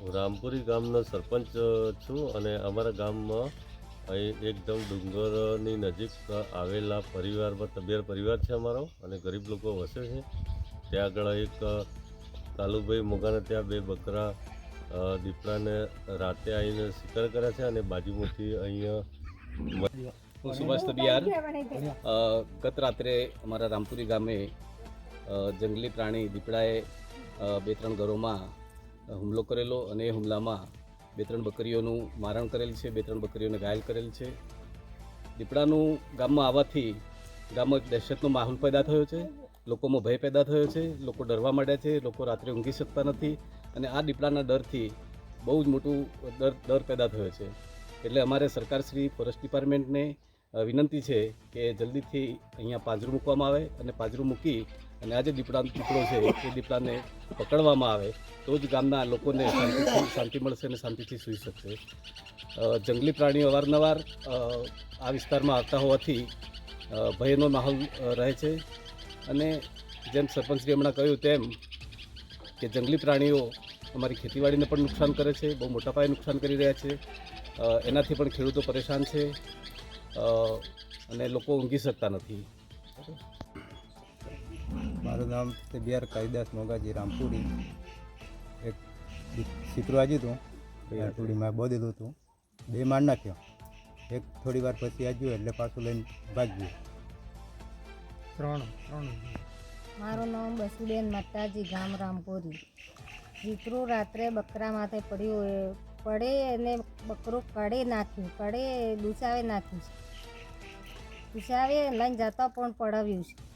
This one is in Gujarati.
હું રામપુરી ગામનો સરપંચ છું અને અમારા ગામમાં અહીં એકદમ ડુંગરની નજીક આવેલા પરિવારમાં તબિયાર પરિવાર છે અમારો અને ગરીબ લોકો વસે છે. ત્યાં આગળ એક કાલુભાઈ મોગાને ત્યાં બે બકરા દીપડાને રાતે આવીને શિકાર કર્યા છે અને બાજુમાંથી અહીંયા સુભાષ તબિયાર. ગત રાત્રે અમારા રામપુરી ગામે જંગલી પ્રાણી દીપડાએ બે ત્રણ ઘરોમાં હુમલો કરેલો અને એ હુમલામાં બે ત્રણ બકરીઓનું મારણ કરેલ છે, બે ત્રણ બકરીઓને ઘાયલ કરેલ છે. દીપડાનું ગામમાં આવવાથી ગામમાં એક દહેશતનો માહોલ પેદા થયો છે. લોકોમાં ભય પેદા થયો છે. લોકો ડરવા માંડ્યા છે. લોકો રાત્રે ઊંઘી શકતા નથી અને આ દીપડાના ડરથી બહુ જ મોટું ડર ડર પેદા થયો છે. એટલે અમારે સરકારશ્રી, ફોરેસ્ટ ડિપાર્ટમેન્ટને વિનંતી છે કે જલ્દીથી અહીંયા પાંજરું મૂકવામાં આવે અને પાંજરું મૂકી અને આ જે દીપડાનો દીપડો છે, એ દીપડાને પકડવામાં આવે, તો જ ગામના લોકોને શાંતિ મળશે અને શાંતિથી સૂઈ શકશે. જંગલી પ્રાણીઓ અવારનવાર આ વિસ્તારમાં આવતા હોવાથી ભયનો માહોલ રહે છે. અને જેમ સરપંચશ્રી હમણાં કહ્યું તેમ કે જંગલી પ્રાણીઓ અમારી ખેતીવાડીને પણ નુકસાન કરે છે, બહુ મોટા પાયે નુકસાન કરી રહ્યા છે. એનાથી પણ ખેડૂતો પરેશાન છે. અને લોકો ઊંઘી શકતા નથી. મારું નામ બિહાર કાલિદાસ મોગાજી રામપુરી. એક શીતરું આજ્યું હતું. રામપુરીમાં બોધેલું હતું. બે માર નાખ્યો. એક થોડી વાર પછી આજ્યું એટલે પાછું લઈને ભાગ્યું. ત્રણ ત્રણ. મારું નામ બસુબેન મટ્ટાજી ગામ રામપુરી. દીકરો રાત્રે બકરા માથે પડ્યું એ પડે અને બકરું કડે નાખ્યું કડે દુસાવે નાખ્યું છે. દુસાવે લઈને જતા પણ પડાવ્યું છે.